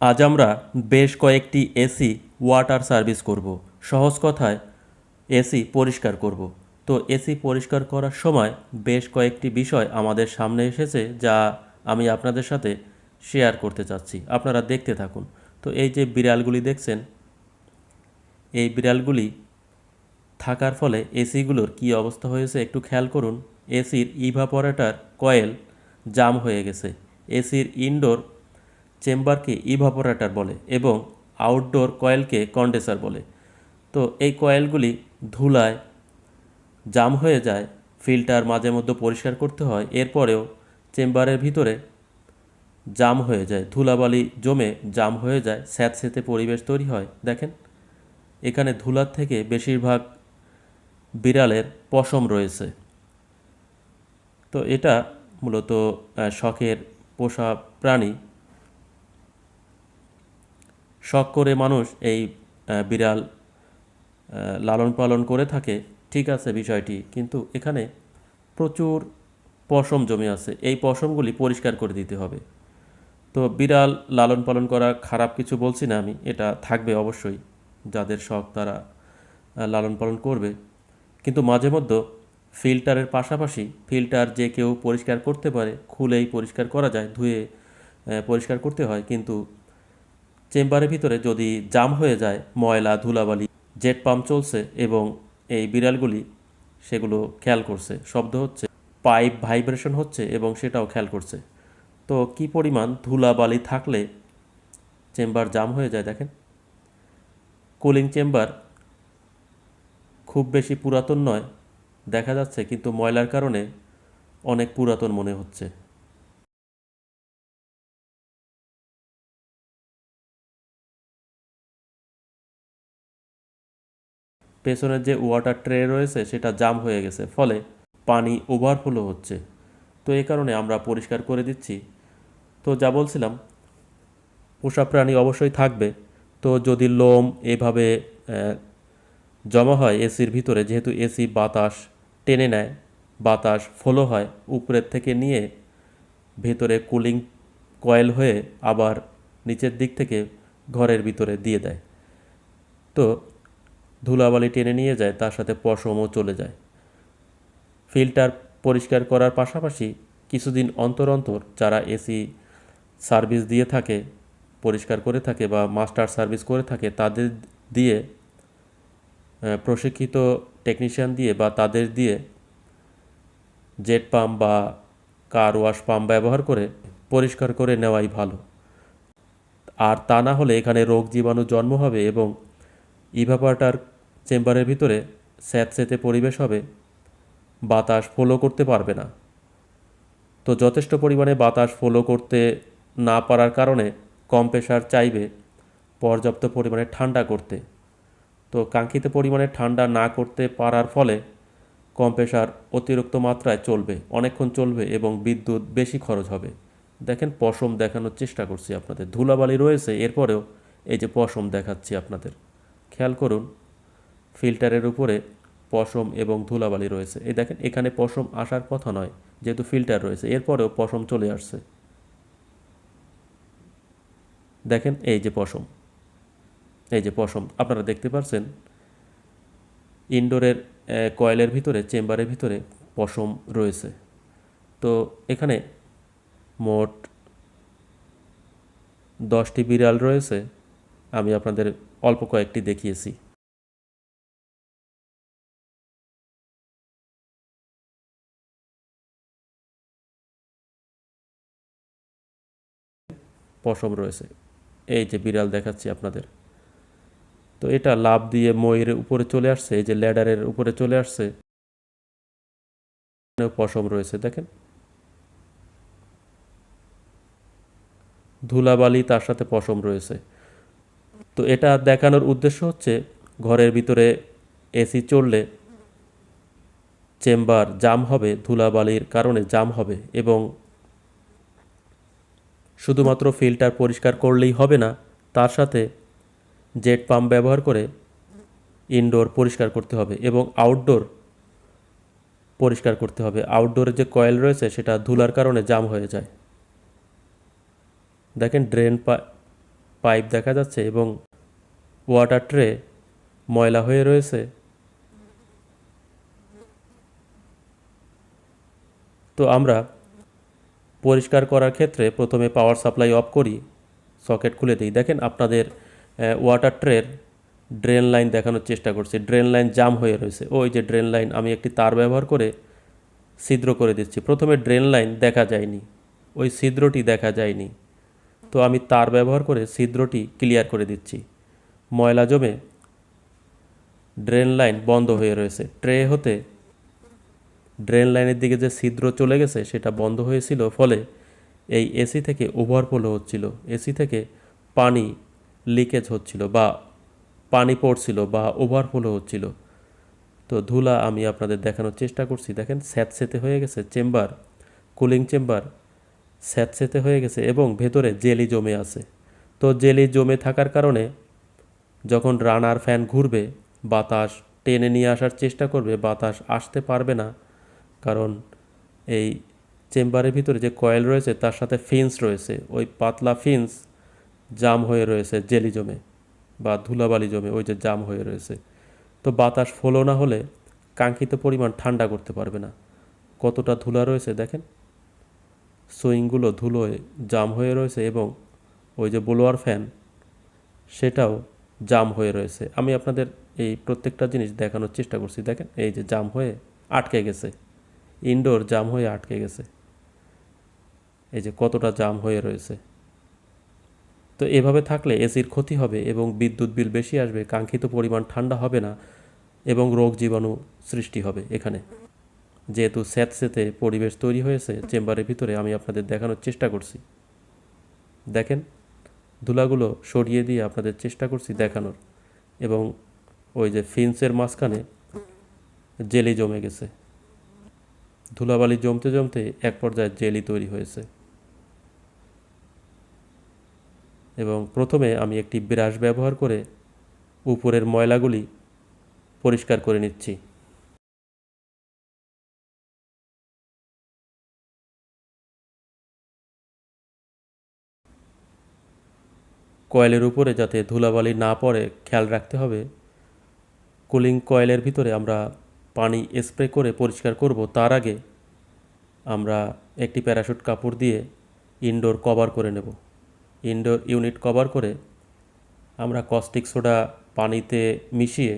আজ আমরা বেশ কয়েকটি এসি ওয়াটার সার্ভিস করব। সহজ কথায়, এসি পরিষ্কার করব। তো এসি পরিষ্কার করার সময় বেশ কয়েকটি বিষয় আমাদের সামনে এসেছে যা আমি আপনাদের সাথে শেয়ার করতে চাচ্ছি। আপনারা দেখতে থাকুন। তো এই যে বিড়ালগুলি দেখছেন, এই বিড়ালগুলি থাকার ফলে এসিগুলোর কী অবস্থা হয়েছে একটু খেয়াল করুন। এসির ইভাপোরেটর কয়েল জাম হয়ে গেছে। এসির ইনডোর চেম্বারকে ইভাপোরেটর বলে এবং আউটডোর কয়েলকে কন্ডেসার বলে। তো এই কয়েলগুলি ধুলায়, জাম হয়ে যায় ফিল্টার মাঝে মধ্যে পরিষ্কার করতে হয়, এরপরেও চেম্বারের ভিতরে জাম হয়ে যায়, ধুলাবালি জমে জাম হয়ে যায় স্যাঁতস্যাঁতে পরিবেশ তৈরি হয়। দেখেন, এখানে ধুলার থেকে বেশিরভাগ বিড়ালের পশম রয়েছে। তো এটা মূলত শখের পোষা প্রাণী। শখ করে মানুষ এই বিড়াল লালন পালন করে থাকে, ঠিক আছে বিষয়টি, কিন্তু এখানে প্রচুর পশম জমে আছে। এই পশমগুলি পরিষ্কার করে দিতে হবে। তো বিড়াল লালন পালন করা খারাপ কিছু বলছি না আমি, এটা থাকবে অবশ্যই, যাদের শখ তারা লালন পালন করবে। কিন্তু মাঝে মধ্যে ফিল্টারের পাশাপাশি ফিল্টার যে কেউ পরিষ্কার করতে পারে, খুলেই পরিষ্কার করা যায়, ধুয়ে পরিষ্কার করতে হয়, কিন্তু চেম্বারের ভিতরে যদি জাম হয়ে যায়, ময়লা, ধুলাবালি, জেট পাম্প চলছে এবং এই বিড়ালগুলি সেগুলো খেয়াল করছে। শব্দ হচ্ছে, পাইপ ভাইব্রেশন হচ্ছে এবং সেটাও খেয়াল করছে। তো কি পরিমাণ ধুলাবালি থাকলে চেম্বার জাম হয়ে যায় দেখেন। কুলিং চেম্বার খুব বেশি পুরাতন নয়, দেখা যাচ্ছে, কিন্তু ময়লার কারণে অনেক পুরাতন মনে হচ্ছে। পেছনের যে ওয়াটার ট্রে রয়েছে, সেটা জাম হয়ে গেছে, ফলে পানি ওভারফ্লো হচ্ছে। তো এই কারণে আমরা পরিষ্কার করে দিচ্ছি। তো যা বলছিলাম, পোষা প্রাণী অবশ্যই থাকবে। তো যদি লোম এভাবে জমা হয় এসির ভিতরে, যেহেতু এসি বাতাস টেনে নেয়, বাতাস ফলো হয় উপরের থেকে নিয়ে ভেতরে কুলিং কয়েল হয়ে আবার নিচের দিক থেকে ঘরের ভিতরে দিয়ে দেয়। তো ধুলাবালি টেনে নিয়ে যায়, তার সাথে পশমও চলে যায়। ফিল্টার পরিষ্কার করার পাশাপাশি কিছুদিন অন্তর অন্তর যারা এসি সার্ভিস দিয়ে থাকে, পরিষ্কার করে থাকে বা মাস্টার সার্ভিস করে থাকে, তাদের দিয়ে প্রশিক্ষিত টেকনিশিয়ান দিয়ে বা তাদের দিয়ে জেট পাম্প বা কার ওয়াশ পাম্প ব্যবহার করে পরিষ্কার করে নেওয়াই ভালো। আর তা না হলে এখানে রোগ জীবাণু জন্ম হবে এবং ইভাপার্টার চেম্বারের ভিতরে স্যাঁতস্যাঁতে পরিবেশ হবে, বাতাস ফলো করতে পারবে না। তো যথেষ্ট পরিমাণে বাতাস ফলো করতে না পারার কারণে কম্প্রেসার চাইবে পর্যাপ্ত পরিমাণে ঠান্ডা করতে। তো কাঙ্ক্ষিত পরিমাণে ঠান্ডা না করতে পারার ফলে কম্প্রেসার অতিরিক্ত মাত্রায় চলবে, অনেকক্ষণ চলবে এবং বিদ্যুৎ বেশি খরচ হবে। দেখেন পশম দেখানোর চেষ্টা করছি আপনাদের। ধুলাবালি রয়েছে, এরপরেও এই যে পশম দেখাচ্ছি আপনাদের। খেয়াল করুন ফিল্টারের উপরে পশম এবং ধুলাবালি রয়েছে। এই দেখেন, এখানে পশম আসার কথা নয়, যেহেতু ফিল্টার রয়েছে। এরপরেও পশম চলে আসছে। দেখেন, এই যে পশম, এই যে পশম, আপনারা দেখতে পাচ্ছেন ইনডোরের কয়েলের ভিতরে, চেম্বারের ভিতরে পশম রয়েছে। তো এখানে মোট দশটি বিড়াল রয়েছে। আমি আপনাদের অল্প কয়েকটি দেখিয়েছি। পশম রয়েছে। এই যে বিড়াল দেখাচ্ছি আপনাদের। তো এটা লাভ দিয়ে ময়ূরের উপরে চলে আসছে, এই যে ল্যাডারের উপরে চলে আসছে। পশম রয়েছে, দেখেন। ধুলাবালি তার সাথে পশম রয়েছে। তো এটা দেখানোর উদ্দেশ্য হচ্ছে, ঘরের ভিতরে এসি চললে চেম্বার জাম হবে, ধুলাবালির কারণে জাম হবে এবং শুধুমাত্র ফিল্টার পরিষ্কার করলেই হবে না, তার সাথে জেট পাম্প ব্যবহার করে ইনডোর পরিষ্কার করতে হবে এবং আউটডোর পরিষ্কার করতে হবে। আউটডোরে যে কয়েল রয়েছে, সেটা ধুলার কারণে জাম হয়ে যায়। দেখেন, ড্রেন পাইপ দেখা যাচ্ছে এবং ওয়াটার ট্রে ময়লা হয়ে রয়েছে। তো আমরা পরিষ্কার করার ক্ষেত্রে প্রথমে পাওয়ার সাপ্লাই অফ করি সকেট খুলে দিই। দেখেন আপনাদের ওয়াটার ট্রের ড্রেন লাইন দেখানোর চেষ্টা করছি। ড্রেন লাইন জাম হয়ে রয়েছে। ওই যে ড্রেন লাইন আমি একটি তার ব্যবহার করে ছিদ্র করে দিচ্ছি। প্রথমে ড্রেন লাইন দেখা যায়নি। ওই ছিদ্রটি দেখা যায়নি। তো আমি তার ব্যবহার করে ছিদ্রটি ক্লিয়ার করে দিচ্ছি। ময়লা জমে ড্রেন লাইন বন্ধ হয়ে রয়েছে। ট্রে হতে ড্রেন লাইনের দিকে যে ছিদ্র চলে গেছে, সেটা বন্ধ হয়েছিল, ফলে এই এসি থেকে ওভারফ্লো হচ্ছিল। এসি থেকে পানি লিকেজ হচ্ছিল বা পানি পড়ছিল বা ওভারফ্লো হচ্ছিল। তো ধুলা আমি আপনাদের দেখানোর চেষ্টা করছি। দেখেন, স্যাঁতসেতে হয়ে গেছে চেম্বার, কুলিং চেম্বার স্যাঁতসেতে হয়ে গেছে এবং ভেতরে জেলি জমে আছে। তো জেলি জমে থাকার কারণে যখন রানার ফ্যান ঘুরবে, বাতাস টেনে নিয়ে আসার চেষ্টা করবে, বাতাস আসতে পারবে না। কারণ এই চেম্বারের ভিতরে যে কয়েল রয়েছে, তার সাথে ফিন্স রয়েছে। ওই পাতলা ফিন্স জাম হয়ে রয়েছে জেলি জমে বা ধুলাবালি জমে, ওই যে জাম হয়ে রয়েছে। তো বাতাস ফলো না হলে কাঙ্ক্ষিত পরিমাণ ঠান্ডা করতে পারবে না। কতটা ধুলা রয়েছে দেখেন। সুইংগুলো ধুলোয় জাম হয়ে রয়েছে এবং ওই যে ব্লোয়ার ফ্যান, সেটাও জাম হয়ে রয়েছে। আমি আপনাদের এই প্রত্যেকটা জিনিস দেখানোর চেষ্টা করছি। দেখেন, এই যে জাম হয়ে আটকে গেছে। ইনডোর জাম হয়ে আটকে গেছে। এই যে কতটা জাম হয়ে রয়েছে। তো এভাবে থাকলে এসির ক্ষতি হবে এবং বিদ্যুৎ বিল বেশি আসবে, কাঙ্ক্ষিত পরিমাণ ঠান্ডা হবে না এবং রোগ জীবাণু সৃষ্টি হবে এখানে। যেহেতু স্যাঁতস্যাঁতে পরিবেশ তৈরি হয়েছে, চেম্বারের ভিতরে আমি আপনাদের দেখানোর চেষ্টা করছি। দেখেন, ধুলাগুলো সরিয়ে দিয়ে আপনাদের চেষ্টা করছি দেখানোর এবং ওই যে ফিন্সের মাঝখানে জেলি জমে গেছে। ধুলাবালি জমতে জমতে এক পর্যায়ে জেলি তৈরি হয়েছে। এবং প্রথমে আমি একটি ব্রাশ ব্যবহার করে উপরের ময়লাগুলি পরিষ্কার করে নিচ্ছি। কয়েলের উপরে যাতে ধুলাবালি না পড়ে, খেয়াল রাখতে হবে। কুলিং কয়েলের ভিতরে আমরা পানি স্প্রে করে পরিষ্কার করব, তার আগে আমরা একটি প্যারাশুট কাপড় দিয়ে ইনডোর কভার করে নেব। ইনডোর ইউনিট কভার করে আমরা কস্টিক সোডা পানিতে মিশিয়ে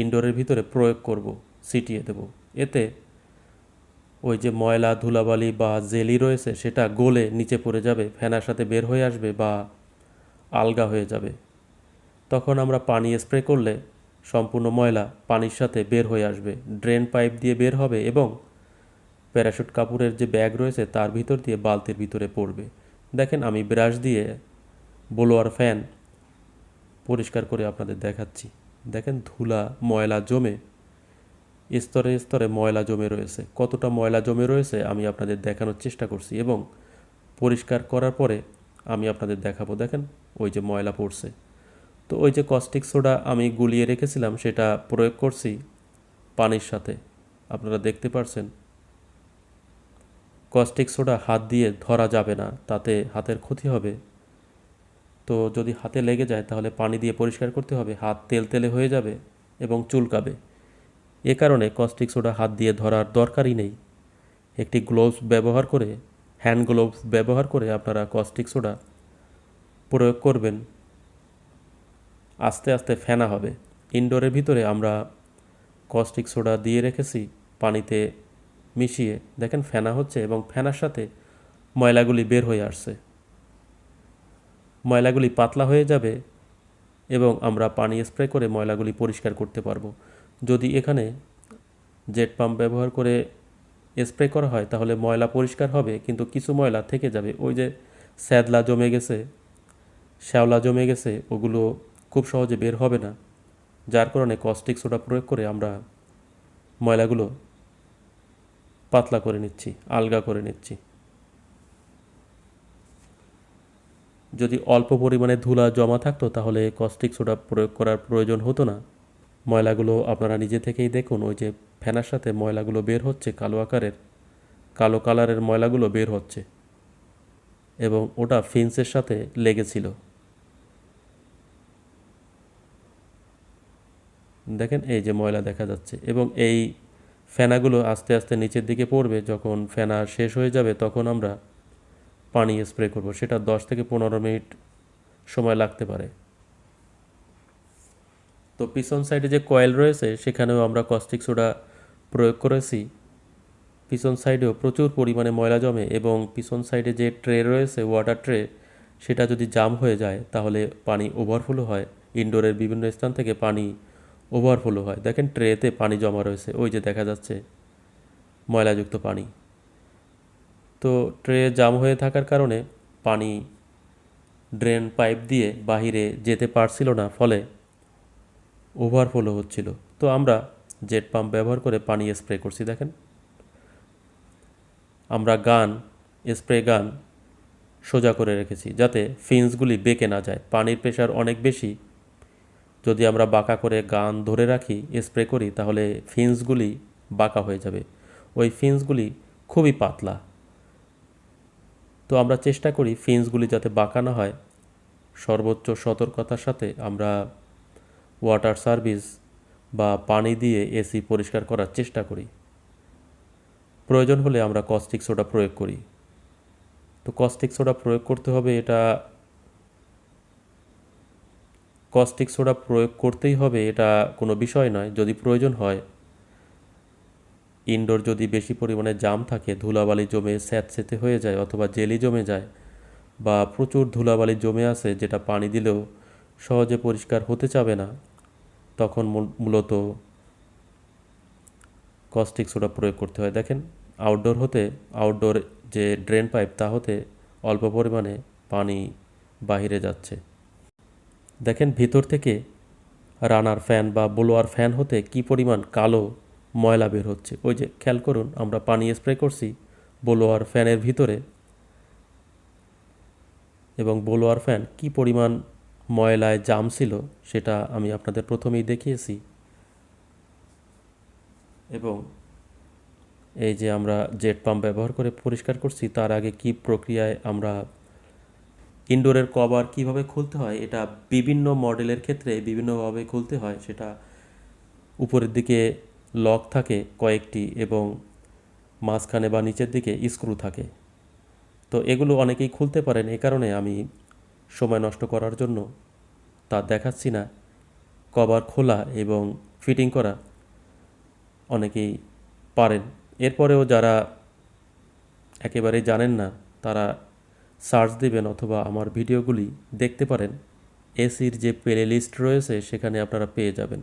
ইনডোরের ভিতরে প্রয়োগ করব, ছিটিয়ে দেব। এতে ওই যে ময়লা, ধুলাবালি বা জেলি রয়েছে, সেটা গলে নিচে পড়ে যাবে ফ্যানার সাথে বের হয়ে আসবে বা আলগা হয়ে যাবে। তখন আমরা পানি স্প্রে করলে সম্পূর্ণ ময়লা পানির সাথে বের হয়ে আসবে। ড্রেন পাইপ দিয়ে বের হবে এবং প্যারাশুট কাপড়ের যে ব্যাগ রয়েছে তার ভিতর দিয়ে বালতির ভিতরে পড়বে। দেখেন আমি ব্রাশ দিয়ে বোলোয়ার ফ্যান পরিষ্কার করে আপনাদের দেখাচ্ছি। দেখেন ধুলা, ময়লা জমে, স্তরে স্তরে ময়লা জমে রয়েছে। কতটা ময়লা জমে রয়েছে আমি আপনাদের দেখানোর চেষ্টা করছি এবং পরিষ্কার করার পরে আমি আপনাদের দেখাবো। দেখেন ওই যে ময়লা পড়ছে। তো ওই যে কস্টিক সোডা আমি গুলিয়ে রেখেছিলাম, সেটা প্রয়োগ করছি পানির সাথে। আপনারা দেখতে পারছেন। কস্টিক সোডা হাত দিয়ে ধরা যাবে না, তাতে হাতের ক্ষতি হবে। তো যদি হাতে লেগে যায়, তাহলে পানি দিয়ে পরিষ্কার করতে হবে। হাত তেল তেলে হয়ে যাবে এবং চুলকাবে। এ কারণে কস্টিক সোডা হাত দিয়ে ধরার দরকারই নেই। একটি গ্লোভস ব্যবহার করে হ্যান্ড গ্লোভস ব্যবহার করে আপনারা কস্টিক সোডা প্রয়োগ করবেন। আস্তে আস্তে ফেনা হবে। ইনডোরের ভিতরে আমরা কস্টিক সোডা দিয়ে রেখেছি, পানিতে মিশিয়ে। দেখেন ফেনা হচ্ছে এবং ফেনার সাথে ময়লাগুলি বের হয়ে আসছে। ময়লাগুলি পাতলা হয়ে যাবে এবং আমরা পানি স্প্রে করে ময়লাগুলি পরিষ্কার করতে পারব। যদি এখানে জেট পাম্প ব্যবহার করে স্প্রে করা হয়, তাহলে ময়লা পরিষ্কার হবে, কিন্তু কিছু ময়লা থেকে যাবে। ওই যে স্যাদলা জমে গেছে, শ্যাওলা জমে গেছে, ওগুলো খুব সহজে বের হবে না, যার কারণে কস্টিক সোডা প্রয়োগ করে আমরা ময়লাগুলো পাতলা করে নিচ্ছি, আলগা করে নিচ্ছি। যদি অল্প পরিমাণে ধুলা জমা থাকতো তাহলে কস্টিক সোডা প্রয়োগ করার প্রয়োজন হতো না। ময়লাগুলো আপনারা নিজে থেকেই দেখুন, ওই যে ফ্যানার সাথে ময়লাগুলো বের হচ্ছে, কালো আকারের, কালো কালারের ময়লাগুলো বের হচ্ছে। এবং ওটা ফিন্সের সাথে লেগেছিল। দেখেন এই যে ময়লা দেখা যাচ্ছে এবং এই ফেনাগুলো আস্তে আস্তে নিচের দিকে পড়বে, যখন ফেনা শেষ হয়ে যাবে তখন আমরা পানি স্প্রে করব। সেটা দশ থেকে পনেরো মিনিট সময় লাগতে পারে। তো পিছন সাইডে যে কয়েল রয়েছে, সেখানেও আমরা কস্টিক সোডা প্রয়োগ করেছি। পিছন সাইডেও প্রচুর পরিমাণে ময়লা জমে এবং পিছন সাইডে যে ট্রে রয়েছে ওয়াটার ট্রে সেটা যদি জাম হয়ে যায়, তাহলে পানি ওভারফ্লো হয়। ইনডোরের বিভিন্ন স্থান থেকে পানি ওভারফ্লো হয়। দেখেন ট্রেতে পানি জমা রয়েছে। ওই যে দেখা যাচ্ছে ময়লাযুক্ত পানি। তো ট্রে জাম হয়ে থাকার কারণে পানি ড্রেন পাইপ দিয়ে বাহিরে যেতে পারছিল না, ফলে ওভারফ্লো হচ্ছিল। তো আমরা জেট পাম্প ব্যবহার করে পানি স্প্রে করছি, দেখেন। আমরা গান স্প্রে গান সোজা করে রেখেছি, যাতে ফিন্সগুলি বেঁকে না যায়। পানির প্রেশার অনেক বেশি যদি আমরা বাঁকা করে গান ধরে রাখি, স্প্রে করি, তাহলে ফিন্সগুলি বাঁকা হয়ে যাবে। ওই ফিন্সগুলি খুবই পাতলা। তো আমরা চেষ্টা করি ফিন্সগুলি যাতে বাঁকা না হয়। সর্বোচ্চ সতর্কতার সাথে আমরা ওয়াটার সার্ভিস বা পানি দিয়ে এসি পরিষ্কার করার চেষ্টা করি। প্রয়োজন হলে আমরা কস্টিক সোডা প্রয়োগ করি। তো কস্টিক সোডা প্রয়োগ করতে হবে এটা কস্টিক সোডা প্রয়োগ করতেই হবে এটা কোনো বিষয় নয়, যদি প্রয়োজন হয়। ইনডোর যদি বেশি পরিমাণে জাম থাকে, ধুলাবালি জমে স্যাঁতসেতে হয়ে যায় অথবা জেলি জমে যায় বা প্রচুর ধুলাবালি জমে আছে যেটা পানি দিলেও সহজে পরিষ্কার হতে চাবে না, তখন মূল- মূলত কস্টিক সোডা প্রয়োগ করতে হয়। দেখেন আউটডোর হতে আউটডোর যে ড্রেন পাইপ তা হতে অল্প পরিমাণে পানি বাহিরে যাচ্ছে। দেখেন ভিতর থেকে রানার ফ্যান বা ব্লোয়ার ফ্যান হতে কি পরিমাণ কালো ময়লা বের হচ্ছে। ওই যে খেয়াল করুন, আমরা পানি স্প্রে করছি ব্লোয়ার ফ্যানের ভিতরে এবং ব্লোয়ার ফ্যান কি পরিমাণ ময়লায় জাম ছিল সেটা আমি আপনাদের প্রথমেই দেখিয়েছি। এবং এই যে আমরা জেট পাম্প ব্যবহার করে পরিষ্কার করছি, তার আগে কি প্রক্রিয়ায় আমরা ইনডোরের কভার কীভাবে খুলতে হয়, এটা বিভিন্ন মডেলের ক্ষেত্রে বিভিন্নভাবে খুলতে হয়, সেটা উপরের দিকে লক থাকে কয়েকটি এবং মাঝখানে বা নিচের দিকে স্ক্রু থাকে। তো এগুলো অনেকেই খুলতে পারেন, এ কারণে আমি সময় নষ্ট করার জন্য তা দেখাচ্ছি না। কভার খোলা এবং ফিটিং করা অনেকেই পারেন। এরপরেও যারা একেবারেই জানেন না, তারা সার্চ দিবেন অথবা আমার ভিডিওগুলি দেখতে পারেন। এসির যে প্লে লিস্ট রয়েছে, সেখানে আপনারা পেয়ে যাবেন।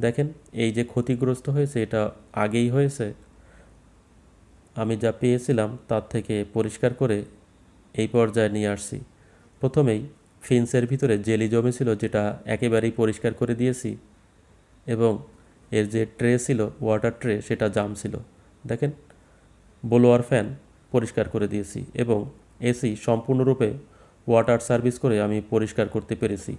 দেখেন, এই যে ক্ষতিগ্রস্ত হয়েছে, এটা আগেই হয়েছে। আমি যা পেয়েছিলাম, তার থেকে পরিষ্কার করে এই পর্যায়ে নিয়ে আসছি। প্রথমেই, ফিন্সের ভিতরে জেলি জমেছিল যেটা একেবারেই পরিষ্কার করে দিয়েছি। এবং এর যে ট্রে ছিল, ওয়াটার ট্রে, সেটা জাম ছিল। দেখেন, ব্লোয়ার ফ্যান পরিষ্কার করে দিয়েছি। এবং এসি সম্পূর্ণরূপে ওয়াটার সার্ভিস করে আমি পরিষ্কার করতে পেরেছি।